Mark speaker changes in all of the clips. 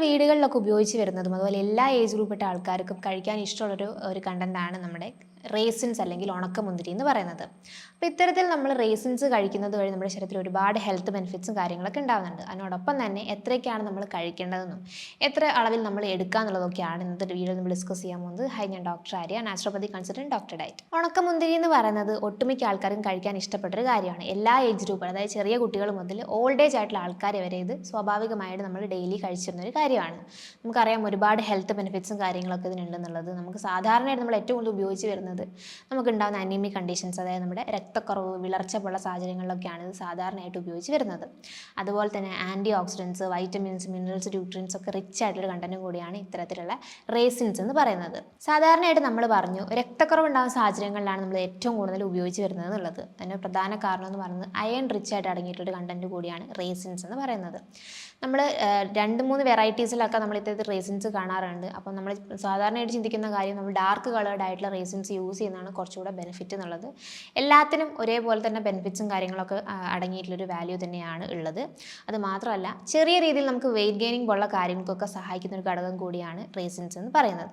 Speaker 1: വീടുകളിലൊക്കെ ഉപയോഗിച്ച് വരുന്നതും അതുപോലെ എല്ലാ ഏജ് ഗ്രൂപ്പിട്ട ആൾക്കാർക്കും കഴിക്കാൻ ഇഷ്ടമുള്ളൊരു ഒരു കണ്ടന്റാണ് നമ്മുടെ റേസിൻസ് അല്ലെങ്കിൽ ഉണക്കമുന്തിരി എന്ന് പറയുന്നത്. അപ്പോൾ ഇത്തരത്തിൽ നമ്മൾ റേസിൻസ് കഴിക്കുന്നത് വഴി നമ്മുടെ ശരീരത്തിൽ ഒരുപാട് ഹെൽത്ത് ബെനിഫിറ്റ്സും കാര്യങ്ങളൊക്കെ ഉണ്ടാകുന്നുണ്ട് അതിനോടൊപ്പം തന്നെ എത്രയൊക്കെയാണ് നമ്മൾ കഴിക്കേണ്ടതെന്നും എത്ര അളവിൽ നമ്മൾ എടുക്കുക എന്നുള്ളതൊക്കെയാണ് ഇന്നത്തെ വീഡിയോ നമ്മൾ ഡിസ്കസ് ചെയ്യാൻ പോകുന്നത്. ഹൈ ഞാൻ doctor Arya naturopathy consultant doctor diet ഉണക്കമുന്തിരി എന്ന് പറയുന്നത് ഒട്ടുമിക്ക ആൾക്കാരും കഴിക്കാൻ ഇഷ്ടപ്പെട്ടൊരു കാര്യമാണ്. എല്ലാ ഏജ് ഗ്രൂപ്പ് അതായത് ചെറിയ കുട്ടികൾ മുതൽ ഓൾഡ് ഏജ് ആയിട്ടുള്ള ആൾക്കാർ വരെ ഇത് സ്വാഭാവികമായിട്ട് നമ്മൾ ഡെയിലി കഴിച്ചിരുന്ന ഒരു കാര്യമാണ്. നമുക്കറിയാം ഒരുപാട് ഹെൽത്ത് ബെനിഫിറ്റ്സും കാര്യങ്ങളൊക്കെ ഇതിനുണ്ടെന്നുള്ളത് നമുക്ക് സാധാരണയായിട്ട് നമ്മൾ ഏറ്റവും കൂടുതൽ ഉപയോഗിച്ച് വരുന്നത് നമുക്കുണ്ടാകുന്ന അനീമി കണ്ടീഷൻസ് അതായത് നമ്മുടെ രക്തക്കുറവ് വിളർച്ച പോലുള്ള സാഹചര്യങ്ങളിലൊക്കെയാണ് ഇത് സാധാരണയായിട്ട് ഉപയോഗിച്ച് വരുന്നത്. അതുപോലെ തന്നെ antioxidants vitamins minerals nutrients ഒക്കെ റിച്ച് ആയിട്ടുള്ള കണ്ടന്റും കൂടിയാണ് ഇത്തരത്തിലുള്ള റേസിൻസ് എന്ന് പറയുന്നത്. സാധാരണയായിട്ട് നമ്മൾ പറഞ്ഞു രക്തക്കുറവ് ഉണ്ടാകുന്ന സാഹചര്യങ്ങളിലാണ് നമ്മൾ ഏറ്റവും കൂടുതൽ ഉപയോഗിച്ച് വരുന്നത് എന്നുള്ളത്. അതിന് പ്രധാന കാരണം എന്ന് പറയുന്നത് അയൺ റിച്ച് ആയിട്ട് അടങ്ങിയിട്ടുള്ള കണ്ടന്റ് കൂടിയാണ് റേസിൻസ് എന്ന് പറയുന്നത്. നമ്മൾ രണ്ട് മൂന്ന് വെറൈറ്റീസിലൊക്കെ നമ്മൾ ഇത്തരത്തിൽ റേസിൻസ് കാണാറുണ്ട്. അപ്പം നമ്മൾ സാധാരണയായിട്ട് ചിന്തിക്കുന്ന കാര്യം നമ്മൾ ഡാർക്ക് കളേർഡ് ആയിട്ടുള്ള റേസിൻസ് യൂസ് ചെയ്യുന്നതാണ് കുറച്ചുകൂടെ ബെനിഫിറ്റ് എന്നുള്ളത്. എല്ലാത്തിനും ഒരേപോലെ തന്നെ ബെനിഫിറ്റ്സും കാര്യങ്ങളൊക്കെ അടങ്ങിയിട്ടുള്ളൊരു വാല്യൂ തന്നെയാണ് ഉള്ളത്. അത് മാത്രമല്ല ചെറിയ രീതിയിൽ നമുക്ക് വെയിറ്റ് ഗെയിനിങ് പോലുള്ള കാര്യങ്ങൾക്കൊക്കെ സഹായിക്കുന്ന ഒരു ഘടകം കൂടിയാണ് റേസിൻസ് എന്ന് പറയുന്നത്.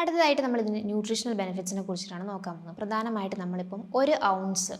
Speaker 1: അടുത്തതായിട്ട് നമ്മൾ ഇതിന് ന്യൂട്രീഷണൽ ബെനിഫിറ്റ്സിനെ കുറിച്ചിട്ടാണ് നോക്കാൻ പോകുന്നത്. പ്രധാനമായിട്ട് നമ്മളിപ്പം ഒരു ഔൺസ്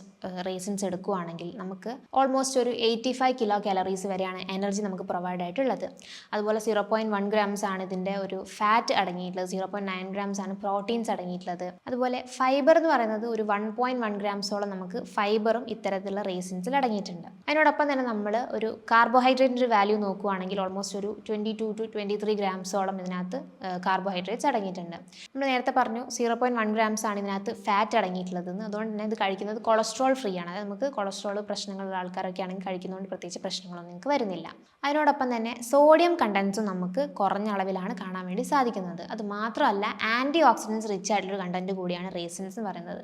Speaker 1: റേസിൻസ് എടുക്കുകയാണെങ്കിൽ നമുക്ക് ഓൾമോസ്റ്റ് ഒരു എയ്റ്റി ഫൈവ് കിലോ കാലറീസ് വരെയാണ് എനർജി നമുക്ക് പ്രൊവൈഡ് ആയിട്ടുള്ളത്. അതുപോലെ സീറോ പോയിന്റ് വൺ ഗ്രാംസ് ആണ് ഇതിന്റെ ഒരു ഫാറ്റ് അടങ്ങിയിട്ടുള്ളത്. സീറോ പോയിന്റ് നയൻ ഗ്രാംസ് ആണ് പ്രോട്ടീൻസ് അടങ്ങിയിട്ടുള്ളത്. അതുപോലെ ഫൈബർ എന്ന് പറയുന്നത് ഒരു വൺ പോയിന്റ് വൺ ഗ്രാംസോളം നമുക്ക് ഫൈബറും ഇത്തരത്തിലുള്ള റേസിൻസിൽ അടങ്ങിയിട്ടുണ്ട്. അതിനോടൊപ്പം തന്നെ നമ്മൾ ഒരു കാർബോഹൈഡ്രേറ്റിന്റെ വാല്യൂ നോക്കുകയാണെങ്കിൽ ഓൾമോസ്റ്റ് ഒരു twenty two to twenty three ഗ്രാംസോളം ഇതിനകത്ത് കാർബോഹൈഡ്രേറ്റ്സ് അടങ്ങിയിട്ടുണ്ട്. നമ്മൾ നേരത്തെ പറഞ്ഞു സീറോ പോയിന്റ് വൺ ഗ്രാംസ് ആണ് ഇതിനകത്ത് ഫാറ്റ് അടങ്ങിയിട്ടുള്ളതെന്ന്. അതുകൊണ്ട് തന്നെ ഇത് കഴിക്കുന്നത് കൊളസ്ട്രോൾ ഫ്രീ ആണ്. അതായത് നമുക്ക് കൊളസ്ട്രോൾ പ്രശ്നങ്ങളുള്ള ആൾക്കാരൊക്കെ ആണെങ്കിൽ കഴിക്കുന്നതുകൊണ്ട് പ്രത്യേകിച്ച് പ്രശ്നങ്ങളൊന്നും നിങ്ങൾക്ക് വരുന്നില്ല. അതിനോടൊപ്പം തന്നെ സോഡിയം കണ്ടൻസും നമുക്ക് കുറഞ്ഞ അളവിലാണ് കാണാൻ വേണ്ടി സാധിക്കുന്നത്. അത് മാത്രമല്ല ആന്റി ഓക്സിഡൻസ് റിച്ച് ആയിട്ടുള്ള കണ്ടന്റ് കൂടിയാണ് റേസിൻസ് എന്ന് പറയുന്നത്.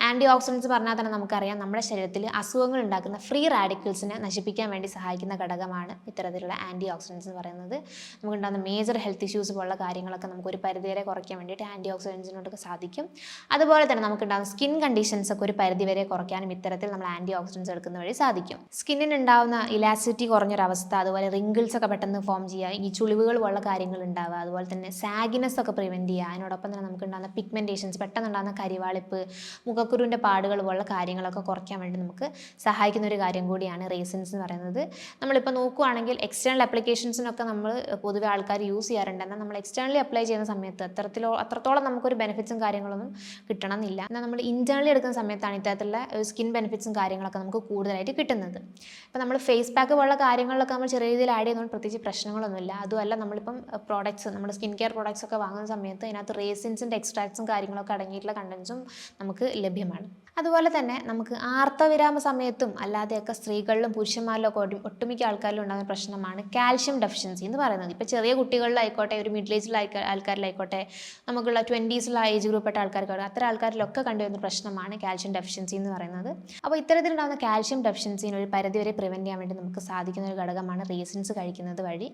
Speaker 1: ആന്റി ഓക്സിഡൻസ് പറഞ്ഞാൽ തന്നെ നമുക്കറിയാം നമ്മുടെ ശരീരത്തിൽ അസുഖങ്ങൾ ഉണ്ടാക്കുന്ന ഫ്രീ റാഡിക്കൽസിനെ നശിപ്പിക്കാൻ വേണ്ടി സഹായിക്കുന്ന ഘടകമാണ് ഇത്തരത്തിലുള്ള ആന്റി ഓക്സിഡൻസ് എന്ന് പറയുന്നത്. നമുക്കുണ്ടാകുന്ന മേജർ ഹെൽത്ത് ഇഷ്യൂസ് പോലുള്ള കാര്യങ്ങളൊക്കെ നമുക്ക് ഒരു പരിധിവരെ കുറയ്ക്കാൻ വേണ്ടിയിട്ട് ആന്റി ഓക്സിഡൻസിനോടൊക്കെ സാധിക്കും. അതുപോലെ തന്നെ നമുക്കുണ്ടാകുന്ന സ്കിൻ കണ്ടീഷൻസ് ഒക്കെ ഒരു പരിധിവരെ കുറയ്ക്കാനും ഇത്തരത്തിൽ നമ്മൾ ആന്റി ഓക്സിഡൻസ് എടുക്കുന്ന വഴി സാധിക്കും. സ്കിന്നിന് ഉണ്ടാകുന്ന ഇലാസിറ്റി കുറഞ്ഞൊരവസ്ഥ അതുപോലെ റിങ്കിൾസ് ഒക്കെ പെട്ടെന്ന് ഫോം ചെയ്യുക ഈ ചുളിവുകൾ പോലുള്ള കാര്യങ്ങൾ ഉണ്ടാവുക അതുപോലെ തന്നെ സാഗിനെസ് ഒക്കെ പ്രിവെന്റ് ചെയ്യുക അതിനോടൊപ്പം തന്നെ നമുക്കുണ്ടാകുന്ന പിഗ്മെന്റേഷൻസ് പെട്ടെന്നുണ്ടാകുന്ന കരിവാളിപ്പ് മുഖക്കുരുവിന്റെ പാടുകൾ പോലുള്ള കാര്യങ്ങളൊക്കെ കുറയ്ക്കാൻ വേണ്ടി നമുക്ക് സഹായിക്കുന്ന ഒരു കാര്യം കൂടിയാണ് റേസിൻസ് എന്ന് പറയുന്നത്. നമ്മളിപ്പോൾ നോക്കുകയാണെങ്കിൽ എക്സ്റ്റേണൽ അപ്ലിക്കേഷൻസിനൊക്കെ നമ്മൾ പൊതുവെ ആൾക്കാർ യൂസ് ചെയ്യാറുണ്ട്. എന്നാൽ നമ്മൾ എക്സ്റ്റേണലി അപ്ലൈ ചെയ്യുന്ന സമയത്ത് അത്രത്തിലോ അത്രത്തോളം നമുക്കൊരു ബെനിഫിറ്റ്സും കാര്യങ്ങളൊന്നും കിട്ടണമെന്നില്ല. എന്നാൽ നമ്മൾ ഇന്റേണലി എടുക്കുന്ന സമയത്താണ് ഇത്തരത്തിലുള്ള സ്കിൻ ബെനിഫിറ്റ്സും കാര്യങ്ങളൊക്കെ നമുക്ക് കൂടുതലായിട്ട് കിട്ടുന്നത്. ഇപ്പോൾ നമ്മൾ ഫേസ് പാക്ക് പോലുള്ള കാര്യങ്ങളിലൊക്കെ നമ്മൾ ചെറിയ രീതിയിൽ ആഡ് ചെയ്യുന്നതുകൊണ്ട് പ്രത്യേകിച്ച് പ്രശ്നങ്ങളൊന്നുമില്ല. അതുമല്ല നമ്മളിപ്പം പ്രോഡക്ട്സ് നമ്മുടെ സ്കിൻ കെയർ പ്രോഡക്ട്സ് ഒക്കെ വാങ്ങുന്ന സമയത്ത് അതിനകത്ത് റേസിൻസിന്റെ എക്സ്ട്രാക്ട്സും കാര്യങ്ങളൊക്കെ അടങ്ങിയിട്ടുള്ള കണ്ടൻസും നമുക്ക് ലഭ്യമാണ്. അതുപോലെ തന്നെ നമുക്ക് ആർത്തവിരാമ സമയത്തും അല്ലാതെയൊക്കെ സ്ത്രീകളിലും പുരുഷന്മാരിലൊക്കെ ഒട്ടുമിക്ക ആൾക്കാരിലും ഉണ്ടാകുന്ന പ്രശ്നമാണ് കാൽഷ്യം ഡെഫിഷ്യൻസി എന്ന് പറയുന്നത്. ഇപ്പോൾ ചെറിയ കുട്ടികളിലായിക്കോട്ടെ ഒരു മിഡിൽ ഏജിലുള്ള ആൾക്കാരിലായിക്കോട്ടെ നമുക്കുള്ള ട്വന്റീസിലുള്ള ഏജ് ഗ്രൂപ്പെട്ട ആൾക്കാർക്കാണ് അത്തരം ആൾക്കാരിലൊക്കെ കണ്ടുവരുന്ന പ്രശ്നമാണ് കാൽഷ്യം ഡെഫിഷ്യൻസി എന്ന് പറയുന്നത്. അപ്പോൾ ഇത്തരത്തിലുണ്ടാകുന്ന കാൽഷ്യം ഡെഫിഷ്യൻസിന് ഒരു പരിധിവരെ പ്രിവെന്റ് ചെയ്യാൻ വേണ്ടി നമുക്ക് സാധിക്കുന്ന ഒരു ഘടകമാണ് റീസൻസ് കഴിക്കുന്നത് വഴി.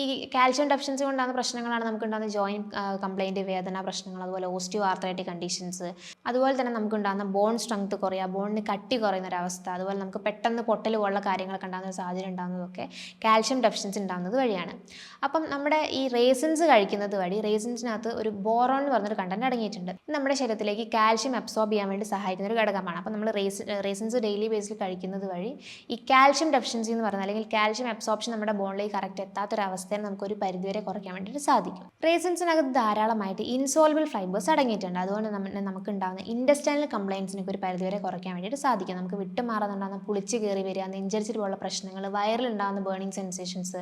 Speaker 1: ഈ കാൽഷ്യം ഡെഫിഷ്യൻസി കൊണ്ടാകുന്ന പ്രശ്നങ്ങളാണ് നമുക്കുണ്ടാകുന്ന ജോയിന്റ് കംപ്ലൈന്റ് വേദന പ്രശ്നങ്ങൾ അതുപോലെ ഓസ്റ്റിയോ ആർത്രൈറ്റിക് കണ്ടീഷൻസ് അതുപോലെ തന്നെ നമുക്കുണ്ടാകുന്ന ബോൺ സ്ട്രെങ്ത് കുറയുക ബോണിന് കട്ടി കുറയുന്ന ഒരു അവസ്ഥ അതുപോലെ നമുക്ക് പെട്ടെന്ന് പൊട്ടൽ പോലുള്ള കാര്യങ്ങളൊക്കെ ഉണ്ടാകുന്ന സാഹചര്യം ഉണ്ടാകുന്നതൊക്കെ കാൽഷ്യം ഡെഫിഷ്യൻസി ഉണ്ടാകുന്നത് വഴിയാണ്. അപ്പം നമ്മുടെ ഈ റേസിൻസ് കഴിക്കുന്നത് വഴി റേസിൻസിനകത്ത് ഒരു ബോറോൺ എന്ന് പറഞ്ഞൊരു കണ്ടന്റ് അടങ്ങിയിട്ടുണ്ട്. നമ്മുടെ ശരീരത്തിലേക്ക് കാൽഷ്യം അബ്സോർബ് ചെയ്യാൻ വേണ്ടി സഹായിക്കുന്ന ഒരു ഘടകമാണ്. അപ്പം നമ്മൾ റേസ് റേസിൻസ് ഡെയിലി ബേസിൽ കഴിക്കുന്നത് വഴി ഈ കാൽഷ്യം ഡെഫിഷ്യൻസി എന്ന് പറഞ്ഞാൽ അല്ലെങ്കിൽ കാൽഷ്യം അബ്സോർപ്ഷൻ നമ്മുടെ ബോണിലേക്ക് കറക്റ്റ് എത്താത്തൊരവസ്ഥയെ നമുക്കൊരു പരിധിവരെ കുറയ്ക്കാൻ വേണ്ടിയിട്ട് സാധിക്കും. റേസിൻസിനകത്ത് ധാരാളമായിട്ട് ഇൻസോൾബിൾ ഫൈബേഴ്സ് അടങ്ങിയിട്ടുണ്ട്. അതുകൊണ്ട് നമുക്ക് ഉണ്ടാകുന്ന ഇൻഡസ്റ്റൈനൽ കംപ്ലയിൻസിന് നിങ്ങൾക്ക് ഒരു പരിധിവരെ കുറയ്ക്കാൻ വേണ്ടിയിട്ട് സാധിക്കും. നമുക്ക് വിട്ടുമാറുന്നുണ്ടാകുന്ന പുളിച്ച് കയറി വരിക നെഞ്ചരിച്ചിട്ട് പോലുള്ള പ്രശ്നങ്ങൾ വയറിലുണ്ടാകുന്ന ബേണിംഗ് സെൻസേഷൻസ്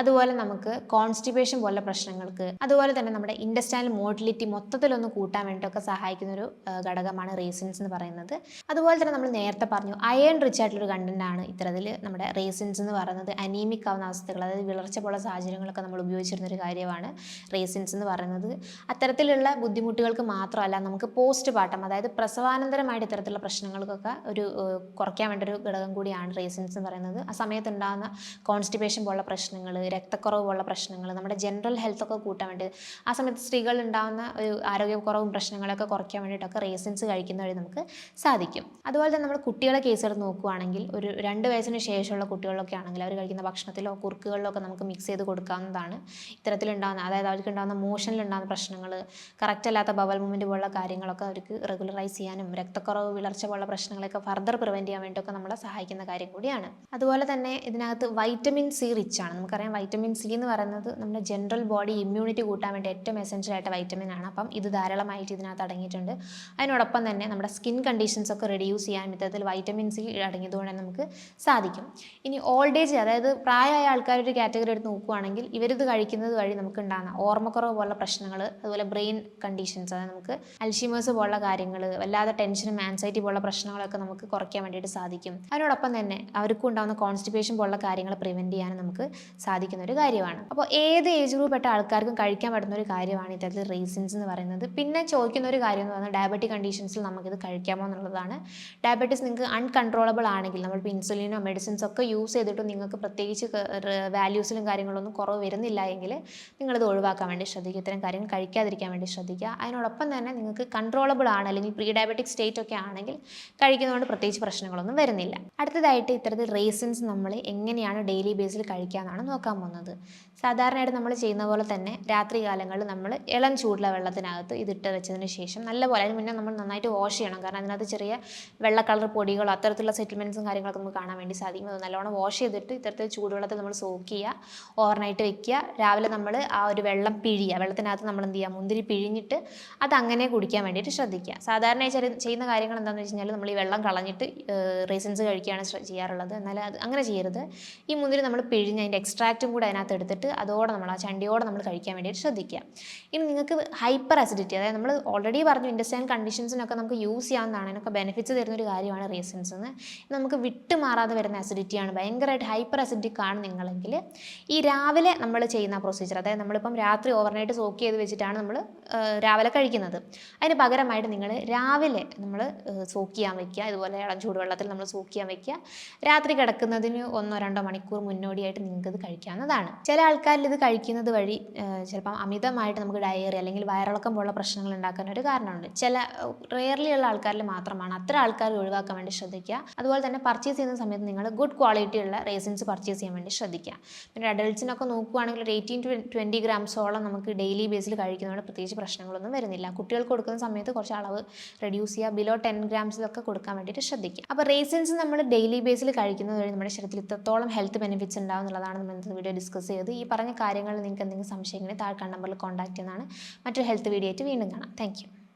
Speaker 1: അതുപോലെ നമുക്ക് കോൺസ്റ്റിപ്പേഷൻ പോലുള്ള പ്രശ്നങ്ങൾക്ക് അതുപോലെ തന്നെ നമ്മുടെ ഇൻഡസ്റ്റൈനൽ മോട്ടിലിറ്റി മൊത്തത്തിലൊന്ന് കൂട്ടാൻ വേണ്ടിയിട്ടൊക്കെ സഹായിക്കുന്ന ഒരു ഘടകമാണ് റേസിൻസ് എന്ന് പറയുന്നത്. അതുപോലെ തന്നെ നമ്മൾ നേരത്തെ പറഞ്ഞു അയൺ റിച്ച് ആയിട്ടുള്ളൊരു കണ്ടന്റ് ആണ് ഇത്തരത്തിൽ നമ്മുടെ റേസിൻസ് എന്ന് പറയുന്നത്. അനീമിക് ആവുന്ന അവസ്ഥകൾ അതായത് വിളർച്ച പോലുള്ള സാഹചര്യങ്ങളൊക്കെ നമ്മൾ ഉപയോഗിച്ചിരുന്ന ഒരു കാര്യമാണ് റേസിൻസ് എന്ന് പറയുന്നത്. അത്തരത്തിലുള്ള ബുദ്ധിമുട്ടുകൾക്ക് മാത്രമല്ല നമുക്ക് പോസ്റ്റ് പാട്ടം അതായത് പ്രസവാനന്തരമായിട്ട് ഇത്തരത്തിലുള്ള പ്രശ്നങ്ങൾക്കൊക്കെ ഒരു കുറയ്ക്കാൻ വേണ്ട ഒരു ഘടകം കൂടിയാണ് റേസിൻസ് എന്ന് പറയുന്നത്. ആ സമയത്ത് ഉണ്ടാകുന്ന കോൺസ്റ്റിപ്പേഷൻ പോലുള്ള പ്രശ്നങ്ങൾ രക്തക്കുറവ് പോലുള്ള പ്രശ്നങ്ങൾ നമ്മുടെ ജനറൽ ഹെൽത്ത് ഒക്കെ കൂട്ടാൻ വേണ്ടി ആ സമയത്ത് സ്ത്രീകളിൽ ഉണ്ടാകുന്ന ഒരു ആരോഗ്യക്കുറവും പ്രശ്നങ്ങളൊക്കെ കുറയ്ക്കാൻ വേണ്ടിയിട്ടൊക്കെ റേസിൻസ് കഴിക്കുന്ന വഴി നമുക്ക് സാധിക്കും. അതുപോലെ തന്നെ നമ്മൾ കുട്ടികളെ കേസ് എടുത്ത് നോക്കുകയാണെങ്കിൽ ഒരു രണ്ട് വയസ്സിന് ശേഷമുള്ള കുട്ടികളൊക്കെ ആണെങ്കിൽ അവർ കഴിക്കുന്ന ഭക്ഷണത്തിലോ കുറുക്കുകളിലോ ഒക്കെ നമുക്ക് മിക്സ് ചെയ്ത് കൊടുക്കാവുന്നതാണ്. ഇത്തരത്തിലുണ്ടാകുന്ന അതായത് അവർക്ക് ഉണ്ടാകുന്ന മോഷനിലുണ്ടാകുന്ന പ്രശ്നങ്ങൾ കറക്റ്റ് അല്ലാത്ത ബവൽ മൂവ്മെന്റ് പോലുള്ള കാര്യങ്ങളൊക്കെ അവർക്ക് റെഗുലറൈസ് ചെയ്യാനും രക്തക്കുറവ് വിളർച്ച പോലുള്ള പ്രശ്നങ്ങളൊക്കെ ഫർദർ പ്രിവെന്റ് ചെയ്യാൻ വേണ്ടിയൊക്കെ നമ്മളെ സഹായിക്കുന്ന കാര്യം കൂടിയാണ്. അതുപോലെ തന്നെ ഇതിനകത്ത് വൈറ്റമിൻ സി റിച്ച് ആണ്. നമുക്കറിയാം വൈറ്റമിൻ സി എന്ന് പറയുന്നത് നമ്മുടെ ജനറൽ ബോഡി ഇമ്മ്യൂണിറ്റി കൂട്ടാൻ വേണ്ടി ഏറ്റവും എസെൻഷ്യൽ ആയിട്ട് വൈറ്റമിൻ ആണ്. അപ്പം ഇത് ധാരാളമായിട്ട് ഇതിനകത്ത് അടങ്ങിയിട്ടുണ്ട്. അതിനോടൊപ്പം തന്നെ നമ്മുടെ സ്കിൻ കണ്ടീഷൻസ് ഒക്കെ റെഡ്യൂസ് ചെയ്യാൻ ഇത്തരത്തിൽ വൈറ്റമിൻ സി അടങ്ങിയതുകൊണ്ട് നമുക്ക് സാധിക്കും. ഇനി ഓൾഡ് ഏജ് അതായത് പ്രായമായ ആൾക്കാരുടെ ഒരു കാറ്റഗറി എടുത്ത് നോക്കുകയാണെങ്കിൽ ഇവരിത് കഴിക്കുന്നത് വഴി നമുക്ക് ഉണ്ടാകുന്ന ഓർമ്മക്കുറവ് പോലുള്ള പ്രശ്നങ്ങൾ അതുപോലെ ബ്രെയിൻ കണ്ടീഷൻസ് അതായത് നമുക്ക് അൽഷിമേഴ്സ് പോലുള്ള കാര്യങ്ങൾ വല്ലാതെ ടെൻഷനും ആൻസൈറ്റി പോലുള്ള പ്രശ്നങ്ങളൊക്കെ നമുക്ക് കുറയ്ക്കാൻ വേണ്ടിയിട്ട് സാധിക്കും. അതിനോടൊപ്പം തന്നെ അവർക്കും ഉണ്ടാകുന്ന കോൺസ്റ്റിപ്പേഷൻ പോലുള്ള കാര്യങ്ങൾ പ്രിവെന്റ് ചെയ്യാനും നമുക്ക് സാധിക്കുന്ന ഒരു കാര്യമാണ്. അപ്പോൾ ഏത് ഏജ് ഗ്രൂപ്പ് പെട്ട ആൾക്കാർക്കും കഴിക്കാൻ പറ്റുന്ന ഒരു കാര്യമാണ് ഇത്തരത്തിൽ റീസൺസ് എന്ന് പറയുന്നത്. പിന്നെ ചോദിക്കുന്ന ഒരു കാര്യം എന്ന് പറഞ്ഞാൽ ഡയബറ്റിക് കണ്ടീഷൻസിൽ നമുക്കിത് കഴിക്കാമോ എന്നുള്ളതാണ്. ഡയബറ്റീസ് നിങ്ങൾക്ക് അൺകൺട്രോളബിൾ ആണെങ്കിൽ നമ്മളിപ്പോൾ ഇൻസുലിനോ മെഡിസിൻസ് ഒക്കെ യൂസ് ചെയ്തിട്ടും നിങ്ങൾക്ക് പ്രത്യേകിച്ച് വാല്യൂസിലും കാര്യങ്ങളൊന്നും കുറവ് വരുന്നില്ല എങ്കിൽ നിങ്ങളിത് ഒഴിവാക്കാൻ വേണ്ടി ശ്രദ്ധിക്കുക. ഇത്തരം കാര്യങ്ങൾ കഴിക്കാതിരിക്കാൻ വേണ്ടി ശ്രദ്ധിക്കുക. അതിനോടൊപ്പം തന്നെ നിങ്ങൾക്ക് കൺട്രോളബിൾ ആണ് അല്ലെങ്കിൽ പ്രീ ഡയബറ്റിക് സ്റ്റേറ്റ് ഒക്കെ ആണെങ്കിൽ കഴിക്കുന്നതുകൊണ്ട് പ്രത്യേകിച്ച് പ്രശ്നങ്ങളൊന്നും വരുന്നില്ല. അടുത്തതായിട്ട് ഇത്തരത്തിൽ റേസിൻസ് നമ്മൾ എങ്ങനെയാണ് ഡെയിലി ബേസിൽ കഴിക്കാമെന്നാണ് നോക്കാൻ പോകുന്നത്. സാധാരണയായിട്ട് നമ്മൾ ചെയ്യുന്ന പോലെ തന്നെ രാത്രി കാലങ്ങളിൽ നമ്മൾ ഇളം ചൂടുള്ള വെള്ളത്തിനകത്ത് ഇതിട്ട് വെച്ചതിന് ശേഷം നല്ലപോലെ അതിന് മുന്നേ നമ്മൾ നന്നായിട്ട് വാഷ് ചെയ്യണം. കാരണം അതിനകത്ത് ചെറിയ വെള്ള കളർ പൊടികളോ അത്തരത്തിലുള്ള സെറ്റിൽമെന്റ്സും കാര്യങ്ങളൊക്കെ നമുക്ക് കാണാൻ വേണ്ടി സാധിക്കും. അത് നല്ലോണം വാഷ് ചെയ്തിട്ട് ഇത്തരത്തിൽ ചൂടുവെള്ളത്തിൽ നമ്മൾ സോക്ക് ചെയ്യുക ഓവർനൈറ്റ് വെക്കുക. രാവിലെ നമ്മൾ ആ ഒരു വെള്ളം പിഴിയുക. വെള്ളത്തിനകത്ത് നമ്മൾ എന്ത് ചെയ്യുക? മുന്തിരി പിഴിഞ്ഞിട്ട് അത് അങ്ങനെ കുടിക്കാൻ വേണ്ടിയിട്ട് ശ്രദ്ധിക്കുക. സാധാരണയായി ചെയ്യുന്ന കാര്യങ്ങൾ എന്താണെന്ന് വെച്ച് കഴിഞ്ഞാൽ നമ്മൾ ഈ വെള്ളം കളഞ്ഞിട്ട് റീസൻസ് കഴിക്കുകയാണ് ചെയ്യാറുള്ളത്. എന്നാൽ അത് അങ്ങനെ ചെയ്യരുത്. ഈ മുന്തിരി നമ്മൾ പിഴിഞ്ഞ് അതിന്റെ എക്സ്ട്രാക്റ്റും കൂടെ അതിനകത്ത് എടുത്തിട്ട് അതോടെ നമ്മൾ ആ ചണ്ടിയോടെ നമ്മൾ കഴിക്കാൻ വേണ്ടിയിട്ട് ശ്രദ്ധിക്കുക. ഇനി നിങ്ങൾക്ക് ഹൈപ്പർ അസിഡിറ്റി അതായത് നമ്മൾ ഓൾറെഡി പറഞ്ഞു ഇൻഡസ്റ്റൈൻ കണ്ടീഷൻസിനൊക്കെ നമുക്ക് യൂസ് ചെയ്യാവുന്നതാണ് അതിനൊക്കെ ബെനിഫിറ്റ്സ് തരുന്ന ഒരു കാര്യമാണ് റീസൻസ് എന്ന്. നമുക്ക് വിട്ടുമാറാതെ വരുന്ന അസിഡിറ്റിയാണ് ഭയങ്കരമായിട്ട് ഹൈപ്പർ അസിഡിക് ആണ് നിങ്ങളെങ്കിൽ. ഈ രാവിലെ നമ്മൾ ചെയ്യുന്ന പ്രൊസീജിയർ അതായത് നമ്മളിപ്പം രാത്രി ഓവർനൈറ്റ് സോക്ക് ചെയ്ത് വെച്ചിട്ടാണ് നമ്മൾ രാവിലെ കഴിക്കുന്നത്. അതിന് പകരമായിട്ട് നിങ്ങൾ രാവിലെ നമ്മൾ സോക്ക് ചെയ്യാൻ വെക്കുക. ഇതുപോലെ ഇളം ചൂടുവെള്ളത്തിൽ നമ്മൾ സോക്ക് ചെയ്യാൻ വെക്കുക. രാത്രി കിടക്കുന്നതിന് ഒന്നോ രണ്ടോ മണിക്കൂർ മുന്നോടിയായിട്ട് നിങ്ങൾക്ക് ഇത് കഴിക്കാവുന്നതാണ്. ചില ആൾക്കാരിൽ ഇത് കഴിക്കുന്നത് വഴി ചിലപ്പം അമിതമായിട്ട് നമുക്ക് ഡയറി അല്ലെങ്കിൽ വയറിളക്കം പോലുള്ള പ്രശ്നങ്ങൾ ഉണ്ടാക്കാൻ ഒരു കാരണമുണ്ട്. ചില റെയർലി ഉള്ള ആൾക്കാരിൽ മാത്രമാണ്. അത്ര ആൾക്കാർ ഒഴിവാക്കാൻ വേണ്ടി ശ്രദ്ധിക്കുക. അതുപോലെ തന്നെ പർച്ചേസ് ചെയ്യുന്ന സമയത്ത് നിങ്ങൾ ഗുഡ് ക്വാളിറ്റി ഉള്ള റേസിൻസ് പർച്ചേസ് ചെയ്യാൻ വേണ്ടി ശ്രദ്ധിക്കുക. പിന്നെ അഡൾട്ട്സിനൊക്കെ നോക്കുകയാണെങ്കിൽ ഒരു എയ്റ്റീൻ ടു ട്വന്റി ഗ്രാംസോളം നമുക്ക് ഡെയിലി ബേസിൽ കഴിക്കുന്നതുകൊണ്ട് പ്രത്യേകിച്ച് പ്രശ്നങ്ങളൊന്നും വരുന്നില്ല. കുട്ടികൾക്ക് കൊടുക്കുന്ന സമയത്ത് കുറച്ച് അളവ് റെഡ്യൂസ് ചെയ്യുക ബിലോ ടെൻ ഗ്രാംസിലൊക്കെ കൊടുക്കാൻ വേണ്ടിയിട്ട് ശ്രദ്ധിക്കുക. അപ്പോൾ റേസിൻസ് നമ്മൾ ഡെയിലി ബേസിൽ കഴിക്കുന്നത് വഴി നമ്മുടെ ശരീരത്തിൽ ഇത്രത്തോളം ഹെൽത്ത് ബെനിഫിറ്റ്സ് ഉണ്ടാവും എന്നുള്ളതാണ് നമ്മൾ ഇന്നത്തെ വീഡിയോ ഡിസ്കസ് ചെയ്തത്. ഈ പറഞ്ഞ കാര്യങ്ങൾ നിങ്ങൾക്ക് എന്തെങ്കിലും സംശയങ്ങൾ താഴെ നമ്പറിൽ കോൺടാക്ട് ചെയ്യുന്നതാണ്. മറ്റൊരു ഹെൽത്ത് വീഡിയോ ആയിട്ട് വീണ്ടും കാണാം. താങ്ക്